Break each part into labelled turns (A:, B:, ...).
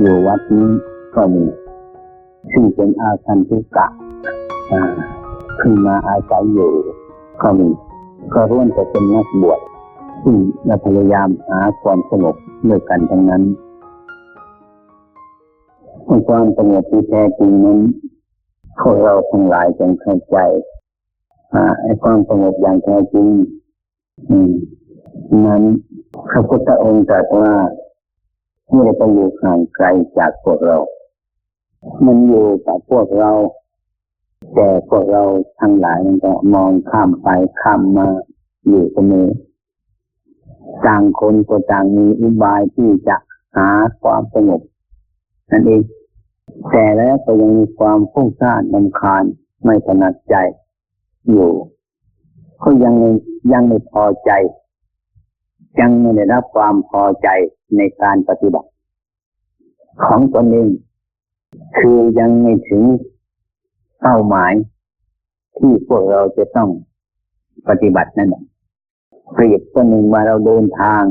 A: อยู่วัดนี้ก็มีซึ่งเป็นอาคันตุกะขึ้นมาอาศัยอยู่ก็มีก็ร่วมจะเป็นนักบวชซึ่งเราพยายามหาความสงบด้วยกันทั้งนั้นความสงบที่แท้จริงนั้นพวกเราทั้งหลายจงเข้าใจอ่าไอ้ความสงบอย่างแท้จริงอืมนั้นพระพุทธองค์ตรัสว่า ไม่ได้ไปอยู่ห่างไกลจากพวกเรา มันอยู่กับพวกเรา แต่พวกเราทั้งหลายมันก็มองข้ามไปข้ามมาอยู่เสมอต่างคนก็ต่างมีอุบายที่จะหาความสงบนั่นเอง แต่แล้วก็ยังมีความฟุ้งซ่านนำคาญไม่ถนัดใจอยู่ ก็ยังยังไม่พอใจ ยังไม่ได้รับความพอใจในการปฏิบัติ ของตนเองคือยังไม่ถึงเป้าหมาย ที่พวกเราจะต้องปฏิบัตินั่นแหละเปรียบตัวหนึ่งว่าเราเดินทาง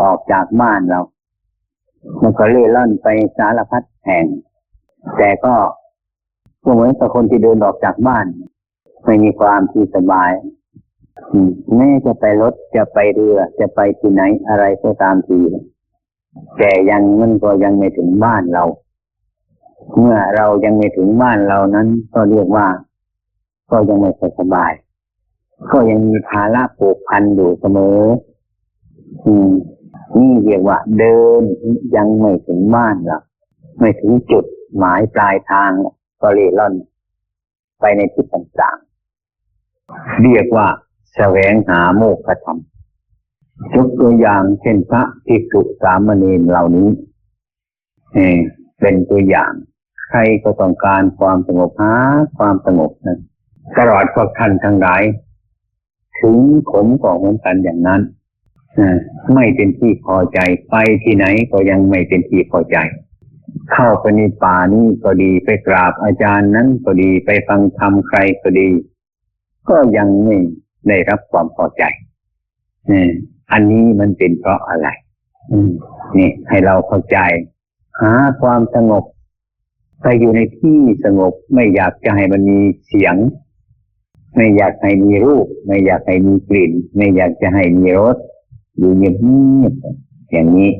A: ออกจากบ้านเรามันก็เล่ร่อนไปสารพัดแห่ง แต่ก็เหมือนกับคนที่เดินออกจากบ้าน ไม่มีความที่สบาย แม้จะไปรถจะไปเรือจะไปที่ไหนอะไรก็ตามทีแต่ยังมันก็ยังไม่ถึงบ้านเรา เมื่อเรายังไม่ถึงบ้านเรานั้น ก็เรียกว่า ก็ยังไม่สบาย ก็ยังมีภาระผูกพันอยู่เสมอ อืมนี่เรียกว่า เดินยังไม่ถึงบ้านเราไม่ถึงจุดหมายปลายทางก็เร่ร่อน ไปในที่ต่างๆเรียกว่า แสวงหาโมกขธรรมยกตัวอย่างเช่นพระภิกษุสามเณรเหล่านี้เอเป็นตัวอย่าง ใครก็ต้องการความสงบหาความสงบนั้นตลอดพวกท่านทั้งหลาย ถึงผมก็เหมือนกันอย่างนั้นไม่เป็นที่พอใจไปที่ไหนก็ยังไม่เป็นที่พอใจ เข้าไปในป่านี้ก็ดีไปกราบอาจารย์นั้นก็ดีไปฟังธรรมใครก็ดี ก็ยังไม่ ได้รับความพอใจอันนี้มันเป็นเพราะอะไรนี่ให้เราเข้าใจ หาความสงบไปอยู่ในที่สงบไม่อยากจะให้มันมีเสียง ไม่อยากให้มีรูป ไม่อยากให้มีกลิ่น ไม่อยากจะให้มีรสอยู่เงียบๆอย่างนี้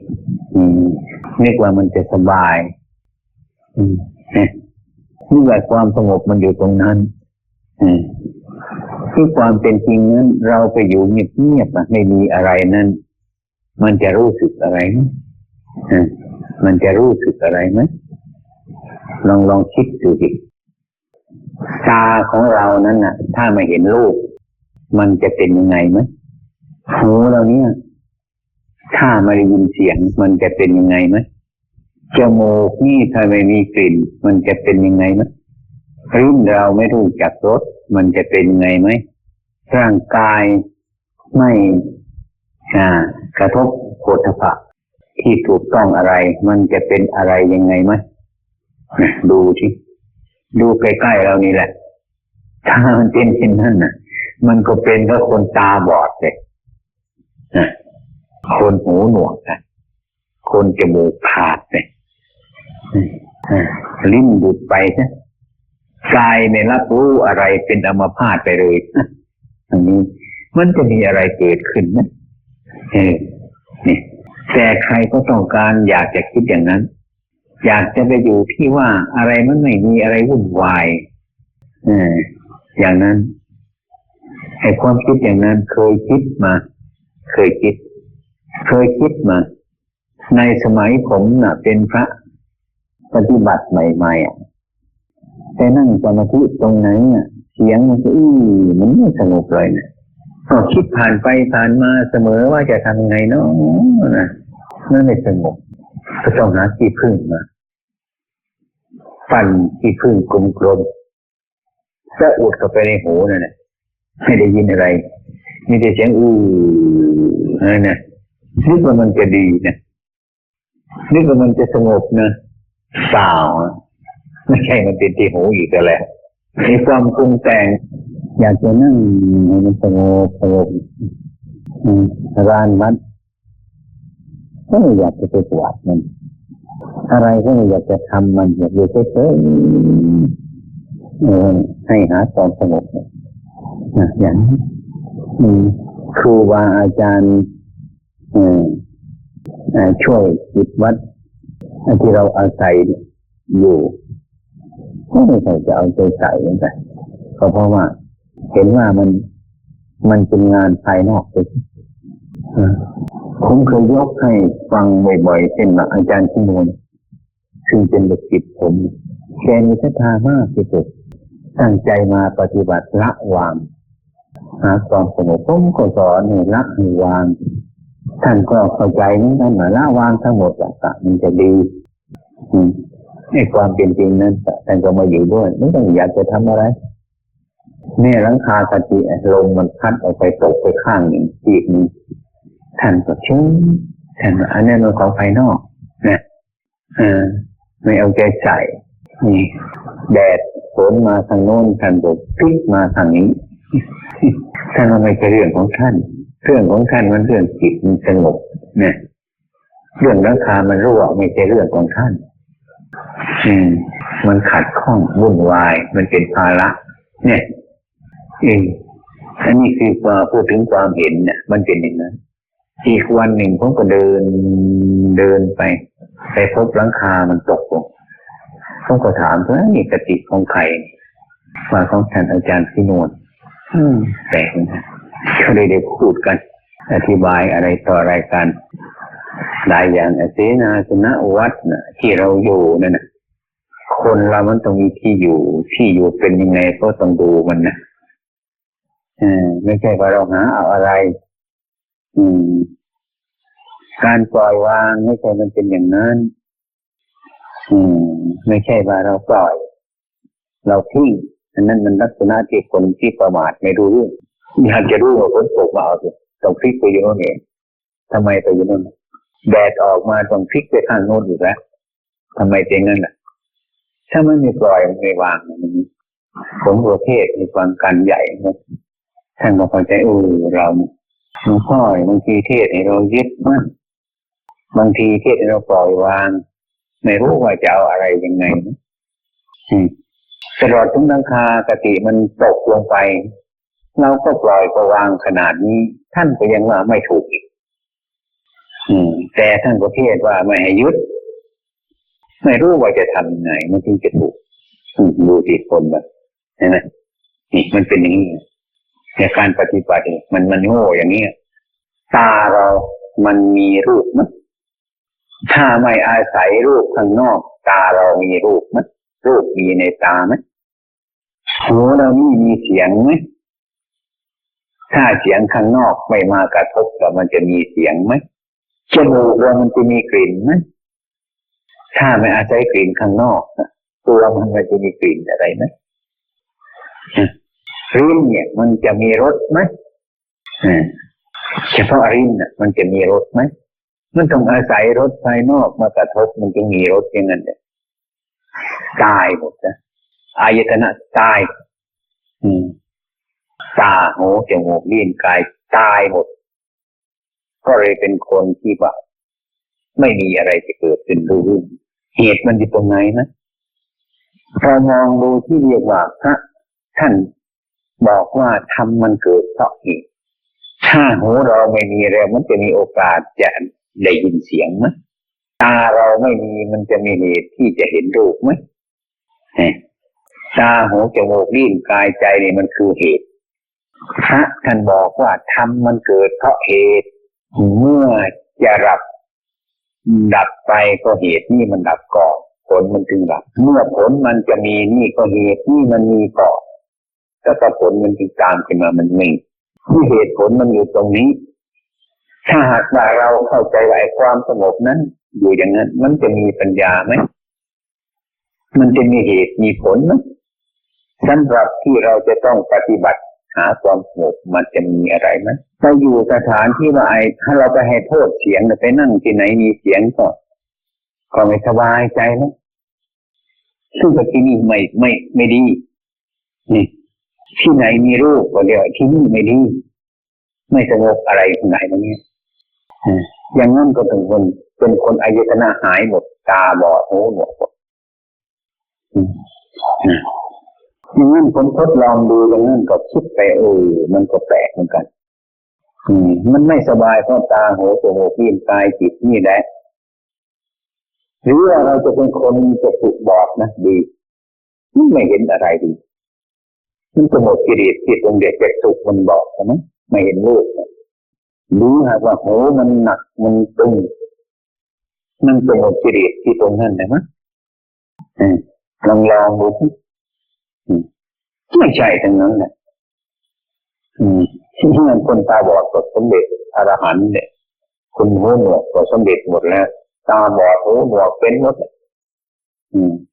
A: นึกว่ามันจะสบายนี่ว่าความสงบมันอยู่ตรงนั้น ที่ความเป็นจริงนั้น เราไปอยู่เงียบๆไม่มีอะไรนั้น มันจะรู้สึกอะไรไหมมันจะรู้สึกอะไรไหมลองลองคิดดูดิตาของเรานั้นน่ะ ถ้าไม่เห็นรูปมันจะเป็นยังไงไหมหูเราเนี่ย ถ้าไม่ได้ยินเสียง มันจะเป็นยังไงไหมจมูกนี่ถ้าไม่มีกลิ่น มันจะเป็นยังไงไหมลิ้นเราไม่รู้จักรสมันจะเป็นยังไงไหม ร่างกายไม่กระทบโผฏฐะที่ถูกต้องอะไร มันจะเป็นอะไรยังไงไหมดูที่ดูใกล้ๆเรานี่แหละ ถ้ามันเป็นเช่นนั้นน่ะ มันก็เป็นก็คนตาบอดเลยคนหูหนวกนะคนจมูกขาดเลยลิ้นดุดไปนะกายไม่รับรู้อะไรเป็นอมพาตไปเลย อันนี้ มันจะมีอะไรเกิดขึ้นไหมเออนี่แต่ใครก็ต้องการอยากจะคิดอย่างนั้น อยากจะไปอยู่ที่ว่าอะไรมันไม่มีอะไรวุ่นวายเอออย่างนั้นไอ้ความคิดอย่างนั้นเคยคิดมา เคยคิด เคยคิดมา ในสมัยผมน่ะ เป็นพระปฏิบัติใหม่ๆอะแต่นั่งสมาธิตรงไหนอะ เสียงมันก็อื้อมันไม่สงบเลยนะพอคิดผ่านไปผ่านมาเสมอว่าจะทำไงเนาะนะนั่นไม่สงบก็ต้องหาที่พึ่งมาฟันที่พึ่งกลมกลมจะอุดเข้าไปในหูนั่นแหละไม่ได้ยินอะไร มีแต่เสียงอู้นั่นนะนึกว่ามันจะดีนะนึกว่ามันจะสงบนะเปล่าไม่ใช่มันเป็นที่หูอีกแล้ว มีความปรุงแต่ง อยากจะนั่งให้มันสงบสงบร้านวัดก็ไม่อยากจะไปปวดมันอะไรก็ไม่อยากจะทำมันอยากอยู่เฉยๆให้หาความสงบนะอย่างครูบาอาจารย์ช่วยจิตวัดที่เราอาศัยอยู่ ก็ไม่ใช่จะเอาใจใส่กันไปก็เพราะว่า เห็นว่ามันมันเป็นงานภายนอกไปอ่าผมเคยยกให้ฟังบ่อยๆเช่นอาจารย์ชิมนซึ่งเป็นเด็กศิษย์ผมแกมีศรัทธามากที่สุดตั้งใจมาปฏิบัติละวางหาความสงบผมก็สอนให้ละให้วาง ท่านก็เข้าใจนี่ท่านว่าละวางทั้งหมดอะกะมันจะดีอืม ในความเป็นจริงนั้นท่านก็มาอยู่ด้วย ไม่ต้องอยากจะทำอะไรแม่หลังคากติลมมันพัดออกไปตกไปข้างหนึ่งอีกหนึ่งท่านก็ชื่อท่านอันนี้มันของภายนอกนะเออไม่เอาใจใส่นี่แดดฝนมาทางโน้นท่านก็พลิกมาทางนี้ท่านว่าไม่ใช่เรื่องของท่าน เรื่องของท่านมันเรื่องจิตมันสงบเนี่ยเรื่องราคามันรั่วไม่ใช่เรื่องของท่าน อืม มันขัดข้องวุ่นวาย มันเป็นภาระ เนี่ยเองอันนี้คือว่าพูดถึงความเห็นเนี่ยมันเป็นอย่างนั้นอีกวันหนึ่งผมก็เดินเดินไป ไปพบหลังคามันตกลงผมก็ถามเพื่อนนี่กติกของใครว่าของท่านอาจารย์พิโนนอืมแปลกนะก็เลยได้พูดกัน อธิบายอะไรต่ออะไรกันหลายอย่างเสนาสนะวัดนะที่เราอยู่นั่นนะ คนเรามันต้องมีที่อยู่ ที่อยู่เป็นยังไงก็ต้องดูมันนะเออไม่ใช่ว่าเราหาเอาอะไร อืม การปล่อยวางไม่ใช่มันเป็นอย่างนั้น อืม ไม่ใช่ว่าเราปล่อย เราทิ้งอันนั้นมันลักษณะที่คนที่ประมาทไม่รู้เรื่องอยากจะรู้ว่าฝนตกมาเอาสิต้องพลิกไปอยู่โน่นเองทำไมไปอยู่โน่นแดดออกมาต้องพลิกไปข้างโน้นอีกแล้วทำไมเป็นงั้นล่ะ ถ้าไมันไม่ปล่อยไม่วางอย่างนี้ผมประเทศมีความกันใหญ่นะท่านบอกเข้าใจเออเราหลวงพ่อบางทีเทศให้เรายึดมั่นบางทีเทศให้เราปล่อยวาง ไม่รู้ว่าจะเอาอะไรยังไงตลอดทุกนังคากติมันตกลงไป เราก็ปล่อยก็วางขนาดนี้ ท่านก็ยังว่าไม่ถูกอีกอืมแต่ท่านก็เทศว่าไม่ให้ยึด ไม่รู้ว่าจะทำยังไงมันถึงจะถูกดูติคนแบบเห็นไหมนี่มันเป็นอย่างนี้ในการปฏิบัติมันมันโง่อย่างนี้ตาเรามันมีรูปมั้ยถ้าไม่อาศัยรูปข้างนอก ตาเรามีรูปมั้ยรูปมีในตาไหมหูเรานี่มีเสียงไหมถ้าเสียงข้างนอกไม่มากระทบแล้วมันจะมีเสียงไหมจมูกเรามันจะมีกลิ่นไหม ถ้าไม่อาศัยกลิ่นข้างนอกตัวมันจะมีกลิ่นอะไรไหมริ้นเนี่ย มันจะมีรสไหมเฉพาะริ้นน่ะ มันจะมีรสไหมมันต้องอาศัยรสภายนอกมากระทบมันจึงมีรสอย่างนั้นเนี่ยตายหมดนะอายตนะตาย อืมตาหูจมูกลิ้นกายตายหมด ก็เลยเป็นคนที่ว่าไม่มีอะไรจะเกิดขึ้นรู้ เหตุมันอยู่ตรงไหนนะเรามองดูที่เรียกว่าพระท่านบอกว่าทำมันเกิดเพราะเหตุถ้าหูเราไม่มีแล้วมันจะมีโอกาสจะได้ยินเสียงไหมตาเราไม่มีมันจะมีเหตุที่จะเห็นรูปไหมตาหูจมูกลิ้นกายใจนี่มันคือเหตุพระท่านบอกว่าทำมันเกิดเพราะเหตุ เมื่อจะดับ ดับไปก็เหตุนี่มันดับก่อนผลมันจึงดับ เมื่อผลมันจะมีนี่ก็เหตุนี่มันมีก่อนแล้วก็ผลมันจึงตามขึ้นมามันมีที่เหตุผลมันอยู่ตรงนี้ ถ้าหากว่าเราเข้าใจว่าความสงบนั้น อยู่อย่างนั้น มันจะมีปัญญาไหมมันจะมีเหตุมีผลไหมสำหรับที่เราจะต้องปฏิบัติหาความสงบมันจะมีอะไรไหม ถ้าอยู่สถานที่ว่าไอ้ถ้าเราไปให้โทษเสียงไปนั่งที่ไหนมีเสียงก็ก็ไม่สบายใจนะซึ่งที่นี่ไม่ไม่ไม่ดีนี่ที่ไหนมีรูปก็เรียกที่นี่ไม่ดีไม่สงบอะไรที่ไหนตรงนี้อย่างนั้นก็เป็นคนเป็นคนอายตนะหายหมดตาบอดหูหนวกหมดอย่างนั้นผมทดลองดูอย่างนั้นก็คิดไปเออมันก็แปลกเหมือนกัน มันไม่สบายเพราะตาหูจมูกลิ้นกายจิตนี่แหละหรือว่าเราจะเป็นคนจะถูกบอดนะดีไม่เห็นอะไรดีมันจะหมดกิเลสที่ตรงเด็กเด็กสุกมันบอกใช่ไหมไม่เห็นรูปรู้หากว่าโหมันหนักมันตึงมันจะหมดกิเลสที่ตรงนั้นนะมั้ยลองลองดูที่ไม่ใช่ทั้งนั้นแหละ ที่นั่นคนตาบอดก็สมเด็จอรหันต์เนี่ยคนหูหนวกก็สมเด็จหมดแล้ว ตาบอดหูหนวกเป็นหมดเลย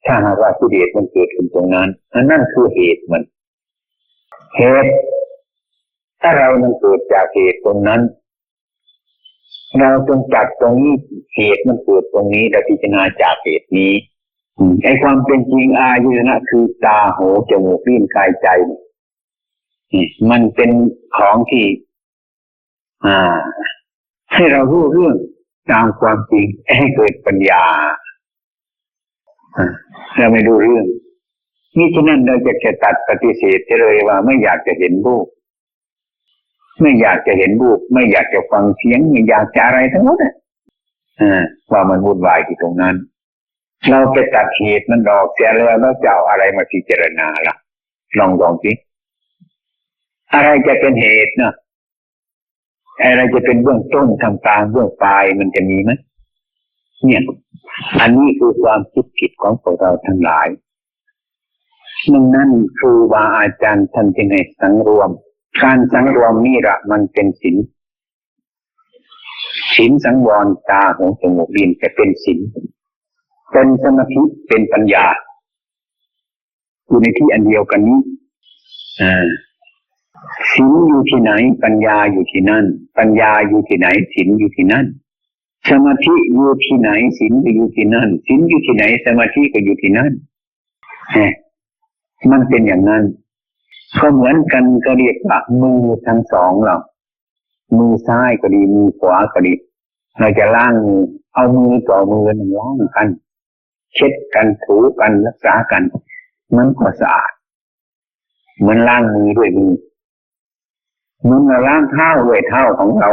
A: ถ้าหากว่ากิเลสมันเกิดขึ้นตรงนั้นอันนั่นคือเหตุมัน เหตุ ถ้าเรามันเกิดจากเหตุตรงนั้น เราจงจัดตรงนี้เหตุมันเกิดตรงนี้เราพิจารณาจากเหตุนี้ไอ้ความเป็นจริงอายุนะคือตาหูจมูกลิ้นกายใจ มันเป็นของที่ให้เรารู้เรื่องตามความจริงให้เกิดปัญญาเราไม่ดูเรื่องนี่ฉะนั้นเราจะจะตัดปฏิเสธเลยว่าไม่อยากจะเห็นรูปไม่อยากจะเห็นรูปไม่อยากจะฟังเสียง ไม่อยากจะอะไรทั้งหมดอ่าว่ามันวุ่นวายที่ตรงนั้น เราไปตัดเหตุมันออกเสียแล้วแล้วจะเอาอะไรมาพิจารณาล่ะ ลองลองสิ อะไรจะเป็นเหตุเนาะอะไรจะเป็นเบื้องต้นทางกลางเบื้องปลายมันจะมีไหมเนี่ย อันนี้คือความคิดผิดของพวกเราทั้งหลายดังนั้นครูบาอาจารย์ท่านจึงให้สังรวม การสังรวมนี่ละมันเป็นศีลศีลสังวรตาหูจมูกลิ้นจะเป็นศีลเป็นสมาธิเป็นปัญญาอยู่ในที่อันเดียวกันนี้อ่า ศีลอยู่ที่ไหน ปัญญาอยู่ที่นั่น ปัญญาอยู่ที่ไหนศีลอยู่ที่นั่น สมาธิอยู่ที่ไหนศีลก็อยู่ที่นั่นศีลอยู่ที่ไหน สมาธิก็อยู่ที่นั่นมันเป็นอย่างนั้นก็เหมือนกันก็เรียกว่ามือทั้งสองเรา มือซ้ายก็ดี มือขวาก็ดี เราจะล้างมือ เอามือต่อมือนล้างกัน เช็ดกันถูกันรักษากัน มันก็สะอาด เหมือนล้างมือด้วยมือ มันมาล้างเท้าด้วยเท้าของเรา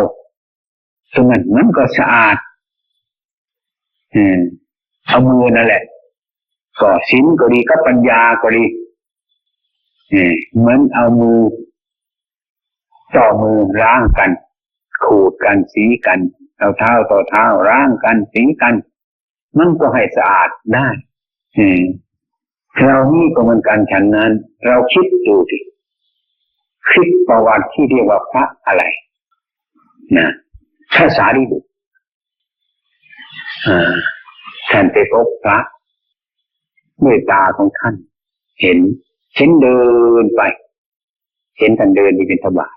A: สมันมันก็สะอาดเอามือนั่นแหละก็สินก็ดีก็ปัญญาก็ดีเหมือนเอามือต่อมือร่างกัน ขูดกันสีกันเอาเท้าต่อเท้าร่างกันสีกัน มันก็ให้สะอาดได้เรานี่ก็เหมือนกันฉันนั้น เราคิดดูสิ คิดประวัติที่เรียกว่าพระอะไรนะพระสารีบุตรท่านไปพบพระด้วยตาของท่าน เห็น เห็นเดินไป เห็นท่านเดินบิณฑบาต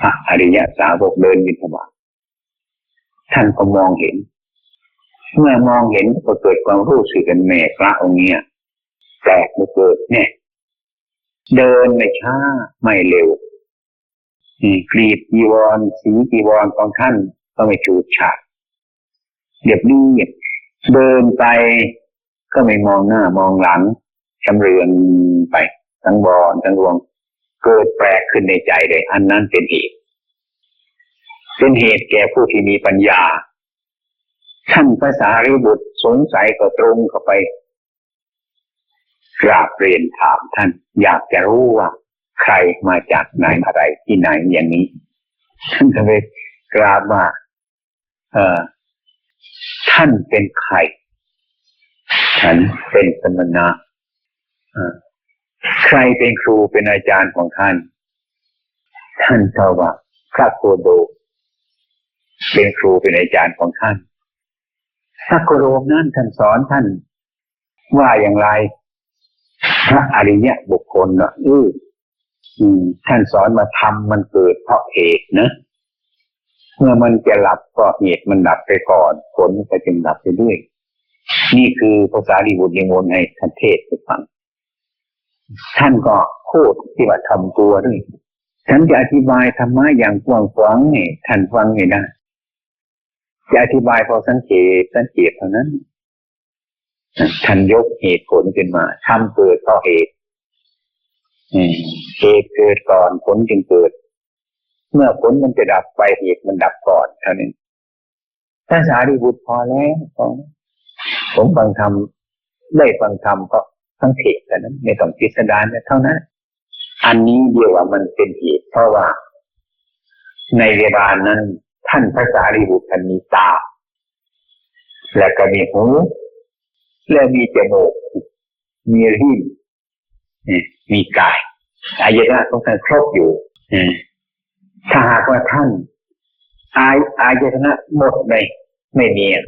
A: พระอริยสาวกเดินบิณฑบาตท่านก็มองเห็น เมื่อมองเห็นก็เกิดความรู้สึกกันแม่พระองค์เนี้ยแปลกม่เกิดเนี่ย เดินไม่ช้าไม่เร็วกรีดจีวรสีจีวรของท่านก็ไม่จูดฉาดเรียบนี้เดินไปก็ไม่มองหน้ามองหลังชำเรืองไปทั้งบอลทั้งรวงเกิดแปลกขึ้นในใจเลย อันนั้นเป็นเหตุ เป็นเหตุแก่ผู้ที่มีปัญญาท่านภาษาริบุตรสงสัยก็ตรงเข้าไป กราบเรียนถามท่าน อยากจะรู้ว่า ใครมาจากไหนอะไรที่ไหนอย่างนี้ท่านก็เลยกราบว่าเออท่านเป็นใครฉันเป็นสมณะใครเป็นครูเป็นอาจารย์ของท่าน ท่านก็ว่าพระโคโด เป็นครูเป็นอาจารย์ของท่านพระโคโดนั้นท่านสอนท่านว่าอย่างไร ระอริยะบุคคลเนาะอือท่านสอนมาทำมันเกิดเพราะเหตุนะเมื่อมันจะหลับก็เหตุมันดับไปก่อนผลก็จึงดับไปด้วย นี่คือภาษาดีบุตรยังวนให้ท่านเทศให้ฟัง ท่านก็พูดที่ว่าทำตัวด้วย ฉันจะอธิบายธรรมะอย่างกว้างขวางเนี่ยท่านฟังไม่ได้จะอธิบายพอสังเกตสังเกตเท่านั้น ท่านยกเหตุผลขึ้นมาทำเกิดเพราะเหตุเหตุเกิดก่อนผลจึงเกิด เมื่อผลมันจะดับไปเหตุมันดับก่อนเท่านั้นท่านสารีบุตรพอแล้วพอแล้วผมฟังธรรมได้ฟังธรรมก็ทั้งเทศแต่นั้นไม่ต้องพิสดารเท่านั้น อันนี้เรียกว่ามันเป็นเหตุเพราะว่า ในเวลานั้น ท่านพระสารีบุตรท่านมีตา และก็มีหู และมีจมูกมีลิ้นอืมมีกายอายตนะต้องการครบอยู่อืมถ้าหากว่าท่านอายอายตนะหมดในไม่มีอะ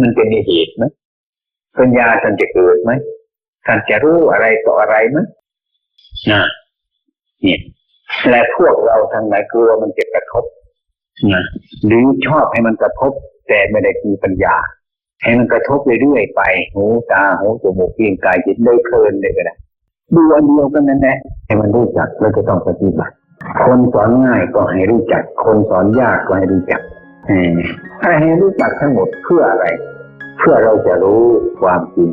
A: มันจะมีเหตุไหมปัญญาท่านจะเกิดไหมท่านจะรู้อะไรต่ออะไรไหมนะเนี่ยและพวกเราทางไหนกลัวมันจะกระทบนะหรือชอบให้มันกระทบ แต่ไม่ได้มีปัญญา ให้มันกระทบเรื่อยๆไปหูตาหูจมูกเพียงกายจิตได้เพลินเลยก็ได้ดูอันเดียวกันนั่นแหละให้มันรู้จักแล้วก็ต้องปฏิบัติ คนสอนง่ายก็ให้รู้จัก คนสอนยากก็ให้รู้จักให้รู้จักทั้งหมดเพื่ออะไร เพื่อเราจะรู้ความจริง